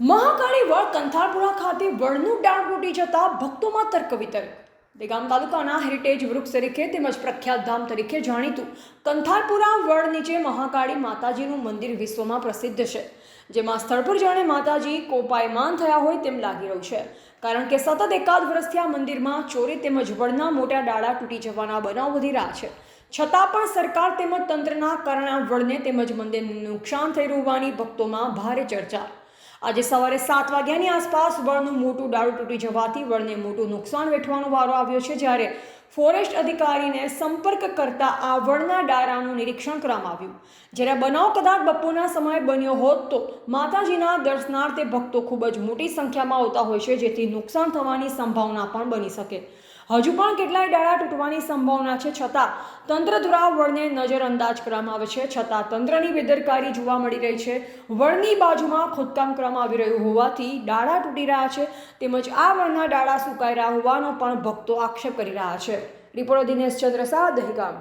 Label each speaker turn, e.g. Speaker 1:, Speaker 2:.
Speaker 1: મહાકાળી વડ કંથારપુરા ખાતે વડનું ડાળ તૂટી જતા ભક્તોમાં તર્ક વિતર્ક દેગામ તાલુકાના હેરિટેજ વૃક્ષ તરીકે તેમજ પ્રખ્યાત ધામ તરીકે જાણીતું કંથારપુરા વડ નીચે મહાકાળી માતાજીનું મંદિર વિશ્વમાં પ્રસિદ્ધ છે. જેમાં સ્થળ પર જાણે માતાજી કોપાયમાન થયા હોય તેમ લાગી રહ્યું છે. કારણ કે સતત એકાદ વર્ષથી આ મંદિરમાં ચોરી તેમજ વડના મોટા ડાળા તૂટી જવાના બનાવ વધી રહ્યા છે. છતાં પણ સરકાર તેમજ તંત્રના કારણે વડને તેમજ મંદિરને નુકસાન થઈ હોવાની ભક્તોમાં ભારે ચર્ચા. આજે સવારે સાત વાગ્યાની આસપાસ વળનું મોટું ડાળું તૂટી જવાથી વળને મોટું નુકસાન વેઠવાનો વારો આવ્યો છે જ્યારે ફોરેસ્ટ અધિકારીને સંપર્ક કરતા વળના ડાળાનું નિરીક્ષણ કરવામાં આવ્યું. જ્યારે બનાવ કદાચ બપોરના સમયે બન્યો હોત તો માતાજીના દર્શનાર્થે ભક્તો ખૂબ જ મોટી સંખ્યામાં આવતા હોય છે, જેથી નુકસાન થવાની સંભાવના પણ બની શકે. હજુ પણ કેટલાય ડાળા તૂટવાની સંભાવના છે, છતાં તંત્ર દ્વારા વળને નજરઅંદાજ કરવામાં આવે છે, છતાં તંત્રની બેદરકારી જોવા મળી રહી છે. વળની બાજુમાં ખોદકામ કરવામાં આવી રહ્યું હોવાથી ડાળા તૂટી રહ્યા છે, તેમજ આ વળના ડાળા સુકાઈ રહ્યા હોવાનો પણ ભક્તો આક્ષેપ કરી રહ્યા છે. રિપોર્ટર દિનેશ ચંદ્ર શાહ દહેગામ